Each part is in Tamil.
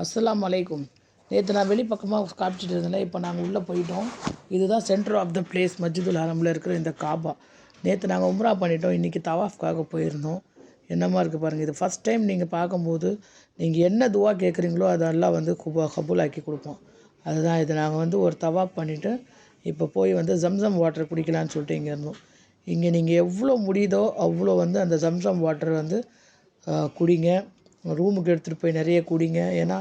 அஸ்லாம் அலைக்கும். நேற்று நான் வெளிப்பக்கமாக காமிச்சிட்டு இருந்தேன் இப்போ நாங்கள் உள்ளே போயிட்டோம். இதுதான் center of the place Masjidul ஹரமில் இருக்கிற இந்த காபா. நேற்று நாங்கள் உம்ரா பண்ணிட்டோம் இன்றைக்கி தவாஃப்காக போயிருந்தோம். என்னமா இருக்குது பாருங்கள் இது ஃபஸ்ட் டைம் நீங்கள் பார்க்கும்போது நீங்கள் என்ன துவா கேட்குறீங்களோ அதெல்லாம் வந்து குபா கபூலாக்கி கொடுப்போம் அதுதான் இது நாங்கள் வந்து ஒரு தவாப் பண்ணிவிட்டு இப்போ போய் வந்து ஜம்சம் வாட்டர் குடிக்கலான்னு சொல்லிட்டு இங்கே இருந்தோம். இங்கே நீங்கள் எவ்வளோ முடியுதோ அவ்வளோ வந்து அந்த ஜம்சம் வாட்டர் வந்து குடிங்க. ரூமுக்கு எடுத்துகிட்டு போய் நிறைய குடிங்க. ஏன்னா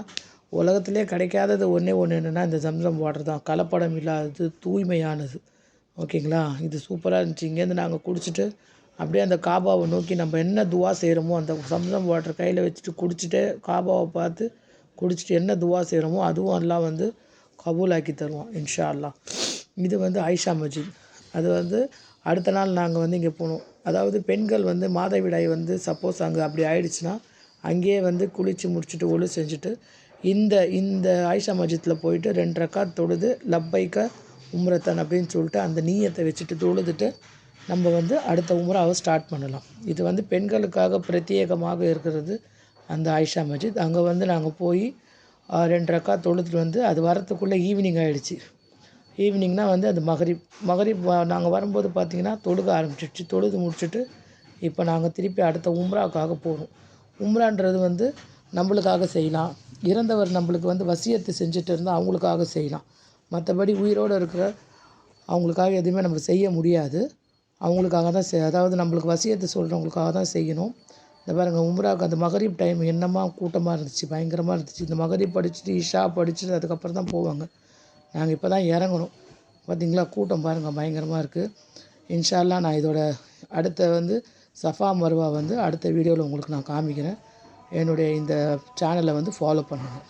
உலகத்துலேயே கிடைக்காதது ஒன்றே ஒன்று என்னென்னா இந்த ஜம்சம் வாட்டர் தான். கலப்படம் இல்லாதது தூய்மையானது. ஓகேங்களா? இது சூப்பராக இருந்துச்சு. இங்கேருந்து நாங்கள் குடிச்சிட்டு அப்படியே அந்த காபாவை நோக்கி நம்ம என்ன துவா செய்கிறோமோ அந்த சம்சம் வாட்டர் கையில் வச்சுட்டு குடிச்சிட்டு காபாவை பார்த்து குடிச்சிட்டு என்ன துவா செய்கிறோமோ அதுவும் எல்லாம் வந்து கபூலாக்கி தருவோம் இன்ஷா அல்லா இது வந்து ஆயிஷா மஜித். அது வந்து அடுத்த நாள் நாங்கள் வந்து இங்கே போனோம். அதாவது பெண்கள் வந்து மாதவிடாய் வந்து சப்போஸ் அங்கே அப்படி ஆயிடுச்சுன்னா அங்கேயே வந்து குளித்து முடிச்சுட்டு ஒழு செஞ்சுட்டு இந்த இந்த ஆயிஷா மஜித்தில் போயிட்டு ரெண்டு ரக்காத் தொழுது லப்பைக்க உம்ரத்தன் அப்படின்னு சொல்லிட்டு அந்த நீயத்தை வச்சுட்டு தொழுதுட்டு நம்ம வந்து அடுத்த உம்ராவை ஸ்டார்ட் பண்ணலாம். இது வந்து பெண்களுக்காக பிரத்யேகமாக இருக்கிறது அந்த ஆயிஷா மஜித் அங்கே வந்து நாங்கள் போய் ரெண்டு ரக்கா தொழுதுட்டு வந்து அது வரத்துக்குள்ளே ஈவினிங் ஆகிடுச்சு ஈவினிங்னால் வந்து அது மகரிப் மகரிப் நாங்கள் வரும்போது பார்த்தீங்கன்னா தொழுக ஆரம்பிச்சிடுச்சு. தொழுது முடிச்சுட்டு இப்போ நாங்கள் திருப்பி அடுத்த உம்ராவுக்காக போகிறோம் உம்ரான்றது வந்து நம்மளுக்காக செய்யலாம். இறந்தவர் நம்மளுக்கு வந்து வசியத்தை செஞ்சுட்டு இருந்தால் அவங்களுக்காக செய்யலாம். மற்றபடி உயிரோடு இருக்கிற அவங்களுக்காக எதுவுமே நம்ம செய்ய முடியாது. அவங்களுக்காக தான் செய் அதாவது நம்மளுக்கு வசியத்தை சொல்கிறவங்களுக்காக தான் செய்யணும். இந்த பாருங்கள் உம்ராவுக்கு அந்த மகரீப் டைம் என்னமா கூட்டமாக இருந்துச்சு பயங்கரமாக இருந்துச்சு. இந்த மகரீப் படிச்சுட்டு இஷா படிச்சுட்டு அதுக்கப்புறம் தான் போவாங்க. நாங்கள் இப்போ தான் இறங்கணும். பார்த்தீங்களா கூட்டம் பாருங்கள் பயங்கரமாக இருக்குது இன்ஷால்லாம் நான் இதோட அடுத்த வந்து சஃபா மருவா வந்து அடுத்த வீடியோவில் உங்களுக்கு நான் காமிக்கிறேன். என்னுடைய இந்த சேனலை வந்து ஃபாலோ பண்ணுங்கள்